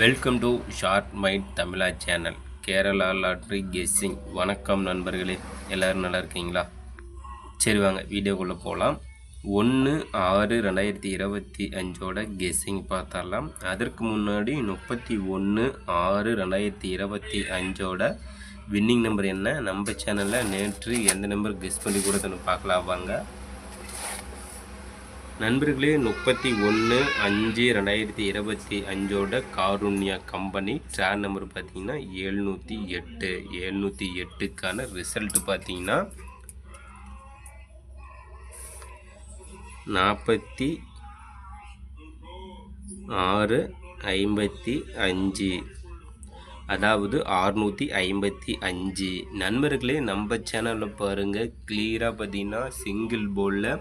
Welcome to short mind Tamizha channel Kerala lottery guessing. வணக்கம் நண்பர்களே எல்லோரும் நல்லா இருக்கீங்களா? சரி வாங்க வீடியோக்குள்ளே போகலாம் ஒன்று ஆறு ரெண்டாயிரத்தி இருபத்தி அஞ்சோட கெஸ்ஸிங் பார்த்தரலாம் அதற்கு முன்னாடி முப்பத்தி ஒன்று ஆறு ரெண்டாயிரத்தி இருபத்தி அஞ்சோட வின்னிங் நம்பர் என்ன? நம்ம சேனலில் நேற்று எந்த நம்பர் கெஸ் பண்ணி கொடுத்தோன்னு பார்க்கலாம். வாங்க நண்பர்களே முப்பத்தி ஒன்று அஞ்சு ரெண்டாயிரத்தி இருபத்தி அஞ்சோட காருண்யா கம்பெனி ட்ரான் நம்பர் பார்த்தீங்கன்னா எழுநூற்றி எட்டு. எழுநூற்றி எட்டுக்கான ரிசல்ட் பார்த்தீங்கன்னா நாற்பத்தி ஆறு ஐம்பத்தி அஞ்சு. அதாவது ஆறுநூற்றி ஐம்பத்தி அஞ்சு. நண்பர்களே நம்ம சேனலில் பாருங்கள் கிளியராக பார்த்தீங்கன்னா சிங்கிள் போலில்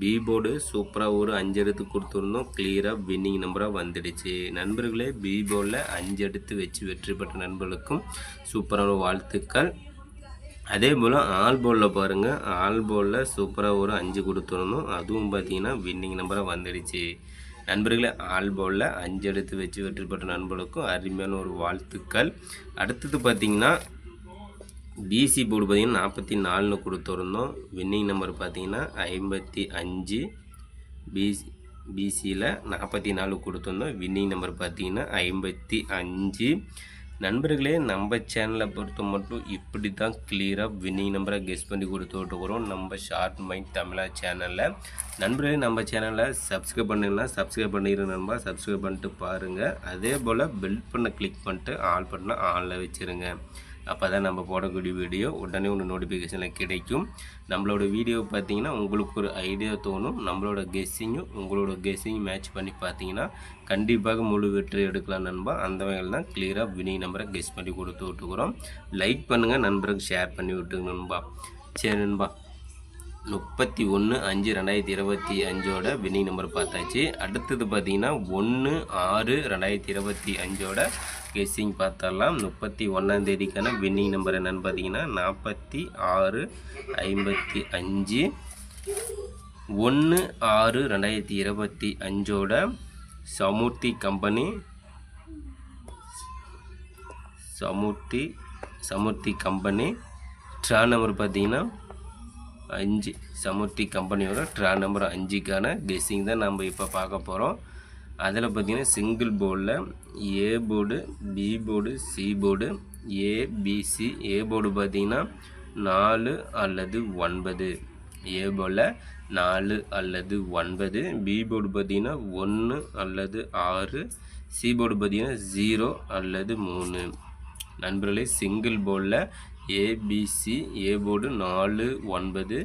பி போர்டு சூப்பராக ஒரு அஞ்சு எடுத்து கொடுத்துருந்தோம். கிளியராக வின்னிங் நம்பராக வந்துடுச்சு. நண்பர்களே பி போர்டில் அஞ்சு எடுத்து வச்சு வெற்றி பெற்ற நண்பர்களுக்கும் சூப்பரான வாழ்த்துக்கள். அதே போல் ஆல் போலில் பாருங்கள் ஆல் போலில் சூப்பராக ஒரு அஞ்சு கொடுத்துருந்தோம். அதுவும் பார்த்தீங்கன்னா வின்னிங் நம்பராக வந்துடுச்சு. நண்பர்களே ஆல் போலில் அஞ்சு எடுத்து வச்சு வெற்றி பெற்ற நண்பர்களுக்கும் அருமையான ஒரு வாழ்த்துக்கள். அடுத்தது பார்த்திங்கன்னா பிசி போர்டு பார்த்தீங்கன்னா நாற்பத்தி நாலுன்னு கொடுத்துருந்தோம். வின்னிங் நம்பர் பார்த்தீங்கன்னா ஐம்பத்தி அஞ்சு. பிசி பிசியில் நாற்பத்தி நாலு கொடுத்துருந்தோம். வின்னிங் நம்பர் பார்த்தீங்கன்னா ஐம்பத்தி அஞ்சு. நண்பர்களே நம்ம சேனலை பொறுத்த மட்டும் இப்படி தான் கிளியராக வின்னிங் நம்பரை கெஸ் பண்ணி கொடுத்துட்ருக்குறோம் நம்ம ஷார்ட் மைண்ட் தமிழா சேனலில் நண்பர்களே நம்ம சேனலை சப்ஸ்கிரைப் பண்ணுங்கன்னா சப்ஸ்கிரைப் பண்ணிடுங்க நண்பா. சப்ஸ்கிரைப் பண்ணிட்டு பாருங்கள் அதே போல் பெல் பண்ண கிளிக் பண்ணிட்டு ஆல் பண்ணால் ஆனில் வச்சுருங்க. அப்போ தான் நம்ம போடக்கூடிய வீடியோ உடனே ஒன்று நோட்டிஃபிகேஷனில் கிடைக்கும். நம்மளோட வீடியோ பார்த்தீங்கன்னா உங்களுக்கு ஒரு ஐடியா தோணும். நம்மளோட கெஸ்ஸிங்கும் உங்களோட கெஸ்ஸிங் மேட்ச் பண்ணி பார்த்தீங்கன்னா கண்டிப்பாக முழு வெற்றி எடுக்கலாம் நண்பா. அந்த வகையில் தான் கிளியராக வினி நம்பரை கெஸ் பண்ணி கொடுத்து விட்டுக்கிறோம். லைக் பண்ணுங்கள் நண்பருக்கு ஷேர் பண்ணி விட்டுங்க நண்பா. சரி நண்பா. முப்பத்தி ஒன்று அஞ்சு ரெண்டாயிரத்தி இருபத்தி அஞ்சோட வின்னிங் நம்பர் பார்த்தாச்சு. அடுத்தது பார்த்தீங்கன்னா ஒன்று ஆறு ரெண்டாயிரத்தி இருபத்தி அஞ்சோட கெஸ்ஸிங் பார்த்தரலாம் முப்பத்தி ஒன்றாம் தேதிக்கான வின்னிங் நம்பர் என்னென்னு பார்த்தீங்கன்னா நாற்பத்தி ஆறு ஐம்பத்தி அஞ்சு. ஒன்று ஆறு ரெண்டாயிரத்தி இருபத்தி அஞ்சோட Samrudhi company Samrudhi Samrudhi company draw number பார்த்தீங்கன்னா அஞ்சு. சமுர்த்தி கம்பெனியோட ட்ரா நம்பர் அஞ்சுக்கான கெஸ்ஸிங் தான் நம்ம இப்போ பார்க்க போகிறோம் அதில் பார்த்திங்கன்னா சிங்கிள் போர்டில் A board B board C board ABC A board பார்த்திங்கன்னா நாலு அல்லது ஒன்பது. ஏ போர்டில் நாலு அல்லது ஒன்பது. பி போர்டு பார்த்திங்கன்னா ஒன்று அல்லது ஆறு. சி போர்டு பார்த்திங்கன்னா ஜீரோ அல்லது மூணு. நண்பர்களே சிங்கிள் போர்டில் ஏபிசி ஏ போர்டு நாலு ஒன்பது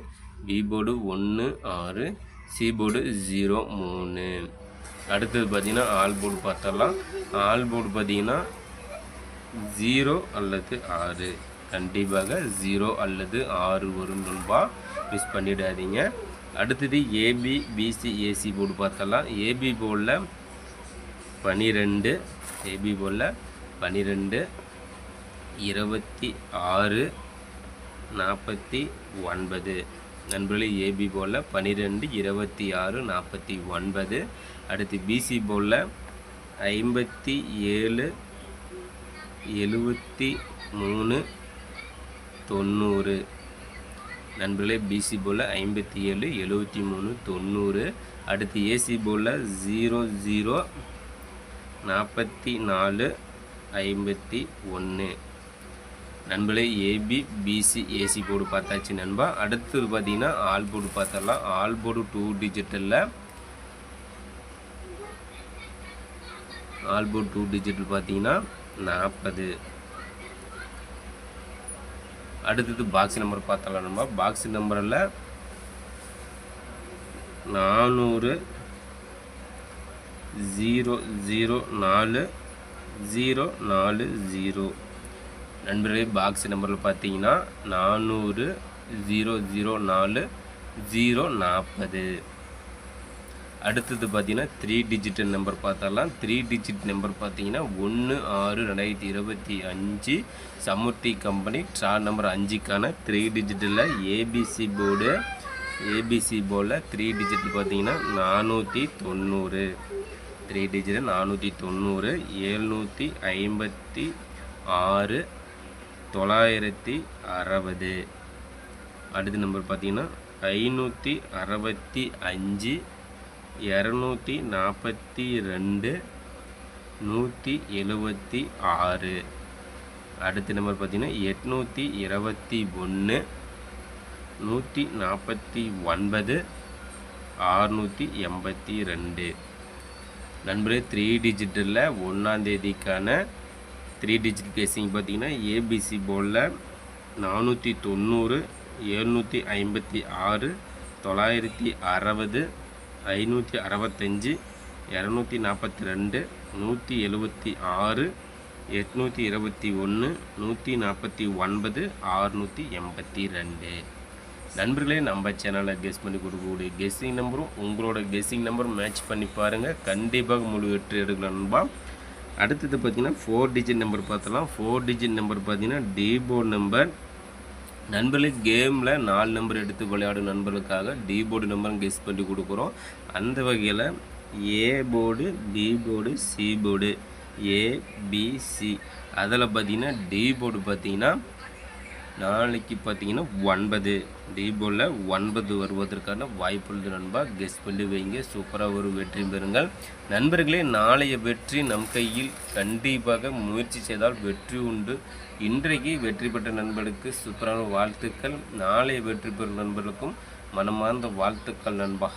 பி போர்டு ஒன்று ஆறு சி போர்டு ஜீரோ மூணு. அடுத்தது பார்த்திங்கன்னா ஆல் போர்டு பார்த்தரலாம் ஆல் போர்டு பார்த்திங்கன்னா ஜீரோ அல்லது ஆறு. கண்டிப்பாக ஜீரோ அல்லது ஆறு வரும் நண்பா மிஸ் பண்ணிடாதீங்க. அடுத்தது ஏபி பிசி ஏசி போர்டு பார்த்தலாம் ஏபி போர்டில் பனிரெண்டு ஏபி போர்டில் பனிரெண்டு இருபத்தி ஆறு நாற்பத்தி ஒன்பது. நண்பர்களே ஏபி போலில் பன்னிரெண்டு இருபத்தி ஆறு நாற்பத்தி ஒன்பது. அடுத்து பிசி போலில் ஐம்பத்தி ஏழு எழுபத்தி மூணு தொண்ணூறு. நண்பர்களே பிசி போலில் ஐம்பத்தி ஏழு எழுபத்தி மூணு தொண்ணூறு. அடுத்து ஏசி போலில் ஜீரோ ஜீரோ நாற்பத்தி நாலு ஐம்பத்தி ஒன்று. நண்பர்களே ஏபி பிசி ஏசி போர்டு பார்த்தாச்சு நண்பா. அடுத்தது பார்த்தீங்கன்னா ஆல் போர்டு பார்த்தரலாம் ஆல் போர்டு டூ டிஜிட்டலில் ஆல் போர்டு டூ டிஜிட்டல் பார்த்தீங்கன்னா நாற்பது அடுத்தது பாக்ஸ் நம்பர் பார்த்தலாம் நண்பா. பாக்ஸ் நம்பரில் நானூறு ஜீரோ ஜீரோ நாலு ஜீரோ நாலு ஜீரோ நண்பர்களே பாக்ஸ் நம்பரில் பார்த்தீங்கன்னா நானூறு ஜீரோ ஜீரோ நாலு ஜீரோ நாற்பது அடுத்தது பார்த்தீங்கன்னா த்ரீ டிஜிட்டல் நம்பர் பார்த்தரலாம் த்ரீ டிஜிட் நம்பர் பார்த்தீங்கன்னா ஒன்று ஆறு ரெண்டாயிரத்தி இருபத்தி அஞ்சு. சமுர்த்தி கம்பெனி ட்ரா நம்பர் அஞ்சுக்கான த்ரீ டிஜிட்டலில் ஏபிசி போர்டு ஏபிசி போர்டில் த்ரீ டிஜிட் பார்த்தீங்கன்னா நானூற்றி தொண்ணூறு. த்ரீ டிஜிட்டல் நானூற்றி தொண்ணூறு ஏழ்நூற்றி ஐம்பத்தி ஆறு தொள்ளாயிரத்தி அறுபது. அடுத்த நம்பர் பார்த்தீங்கன்னா ஐநூற்றி அறுபத்தி அஞ்சு இரநூத்தி நாற்பத்தி ரெண்டு நூற்றி எழுபத்தி ஆறு. அடுத்த நம்பர் பார்த்தீங்கன்னா எட்நூற்றி இருபத்தி ஒன்று நூற்றி நாற்பத்தி ஒன்பது ஆறுநூற்றி எண்பத்தி ரெண்டு. நண்பரே த்ரீ டிஜிட்டலில் ஒன்றாந்தேதிக்கான த்ரீ டிஜிட் கேசிங் பார்த்தீங்கன்னா ஏபிசி போர்டில் நானூற்றி தொண்ணூறு எழுநூற்றி ஐம்பத்தி ஆறு தொள்ளாயிரத்தி அறுபது ஐநூற்றி அறுபத்தஞ்சி இரநூத்தி நாற்பத்தி ரெண்டு நூற்றி எழுபத்தி ஆறு எட்நூற்றி இருபத்தி ஒன்று நூற்றி நாற்பத்தி ஒன்பது ஆறுநூற்றி எண்பத்தி ரெண்டு. நண்பர்களே நம்ம சேனலில் கெஸ் பண்ணி கொடுக்கக்கூடிய கெஸ்ஸிங் நம்பரும் உங்களோட கெஸ்ஸிங் நம்பரும் மேட்ச் பண்ணி பாருங்கள் கண்டிப்பாக முழு வெற்றி எடுக்கலாம் நண்பா. அடுத்தது பார்த்தீங்கன்னா ஃபோர் டிஜிட் நம்பர் பார்த்தலாம் ஃபோர் டிஜிட் நம்பர் பார்த்தீங்கன்னா டி போர்டு நம்பர் நண்பர்களுக்கு கேமில் நாலு நம்பர் எடுத்து விளையாடும் நண்பர்களுக்காக டி போர்டு நம்பரும் கெஸ் பண்ணி கொடுக்குறோம். அந்த வகையில் A board B board C board ABC அதில் பார்த்தீங்கன்னா டி போர்டு பார்த்தீங்கன்னா நாளைக்கு பார்த்தீங்கன்னா ஒன்பது. தீபோவில் ஒன்பது வருவதற்கான வாய்ப்புள்ளது நண்பா. கெஸ் பண்ணி வைங்க. சூப்பராக ஒரு வெற்றி பெறுங்கள். நண்பர்களே நாளைய வெற்றி நம் கையில் கண்டிப்பாக முயற்சி செய்தால் வெற்றி உண்டு. இன்றைக்கு வெற்றி பெற்ற நண்பர்களுக்கு சூப்பரான வாழ்த்துக்கள். நாளைய வெற்றி பெறும் நண்பர்களுக்கும் மனமார்ந்த வாழ்த்துக்கள் நண்பா.